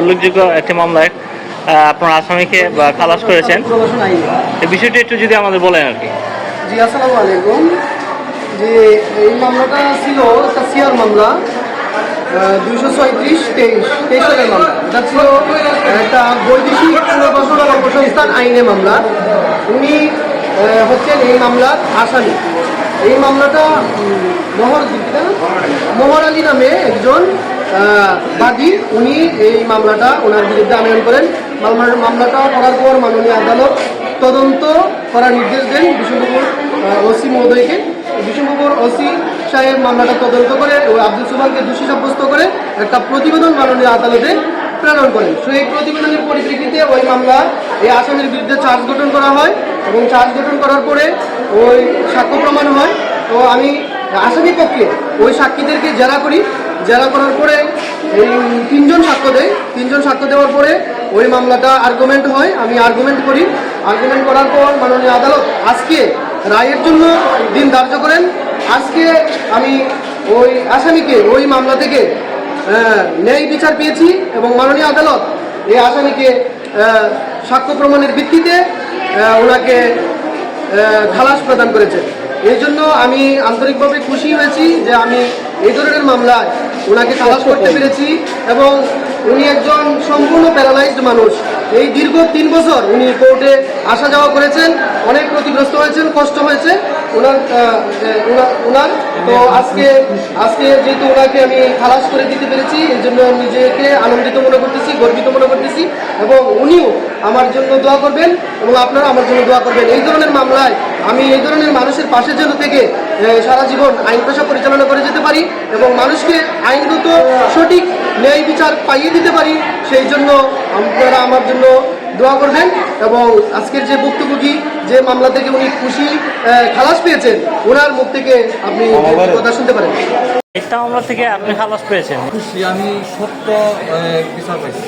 উল্লেখযোগ্য একটি মামলায় আপনার আসামিকে খালাস করেছেন। বিষয়টি একটু যদি আমাদের বলেন আর কি। জি, আসসালামু আলাইকুম। যে এই মামলাটা ছিল একটা সিআর মামলা। দুইশো ছয়ত্রিশ, তেইশ তেইশ সালের মামলা। এটা ছিল একটা বৈদেশিক পুনর্বাসন কর্মসংস্থান আইনে মামলা। উনি হচ্ছেন এই মামলার আসামি। এই মামলাটা মোহর মোহর আলী নামে একজন বাদী উনি এই মামলাটা ওনার বিরুদ্ধে আবেদন করেন। মামলাটা করার পর মাননীয় আদালত তদন্ত করার নির্দেশ দেন বিষ্ণুপুর ওসি মহোদয়কে। বিষ্ণুপুর ওসি সাহেব মামলাটা তদন্ত করে ও আব্দুল সুমানকে দোষী সাব্যস্ত করে একটা প্রতিবেদন মাননীয় আদালতে প্রেরণ করেন এই প্রতিবেদনের পরিপ্রেক্ষিতে ওই মামলা, এই আসামির বিরুদ্ধে চার্জ গঠন করা হয় এবং চার্জ গঠন করার পরে ওই সাক্ষ্য প্রমাণ হয়। তো আমি আসামি পক্ষে ওই সাক্ষীদেরকে জেরা করি। জেরা করার পরে এই তিনজন সাক্ষ্য দেয়। তিনজন সাক্ষ্য দেওয়ার পরে ওই মামলাটা আর্গুমেন্ট হয়। আমি আর্গুমেন্ট করি। আর্গুমেন্ট করার পর মাননীয় আদালত আজকে রায়ের জন্য দিন ধার্য করেন। আজকে আমি ওই আসামিকে, ওই মামলা থেকে ন্যায় বিচার পেয়েছি এবং মাননীয় আদালত এই আসামিকে সাক্ষ্য প্রমাণের ভিত্তিতে ওনাকে খালাস প্রদান করেছে। এই জন্য আমি আন্তরিকভাবে খুশি হয়েছি যে আমি এই ধরনের মামলায় ওনাকে খালাস করতে পেরেছি এবং উনি একজন সম্পূর্ণ প্যারালাইজড মানুষ। এই দীর্ঘ তিন বছর উনি কোর্টে আসা যাওয়া করেছেন, অনেক ক্ষতিগ্রস্ত হয়েছেন, কষ্ট হয়েছে ওনার ওনার- তো আজকে আজকে যেহেতু ওনাকে আমি খালাস করে দিতে পেরেছি, এই জন্য নিজেকে আনন্দিত মনে করতেছি, গর্বিত মনে করতেছি এবং উনিও আমার জন্য দোয়া করবেন এবং আপনারা আমার জন্য দোয়া করবেন। এই ধরনের মামলায় আমি এই ধরনের মানুষের পাশে যেন থেকে সারা জীবন আইন পেশা পরিচালনা করে যেতে পারি এবং মানুষকে আইনগত সঠিক ন্যায় বিচার পাইয়ে দিতে পারি সেই জন্য আপনারা আমার জন্য দোয়া করবেন এবং আজকের যে ভুক্তভোগী যে মামলা থেকে উনি খুশি খালাস পেয়েছেন ওনার মুখ থেকে আপনি কথা শুনতে পারেন। একটা মামলা থেকে আপনি খালাস পেয়েছেন। খুশি আমি সত্য বিচার পাইছি।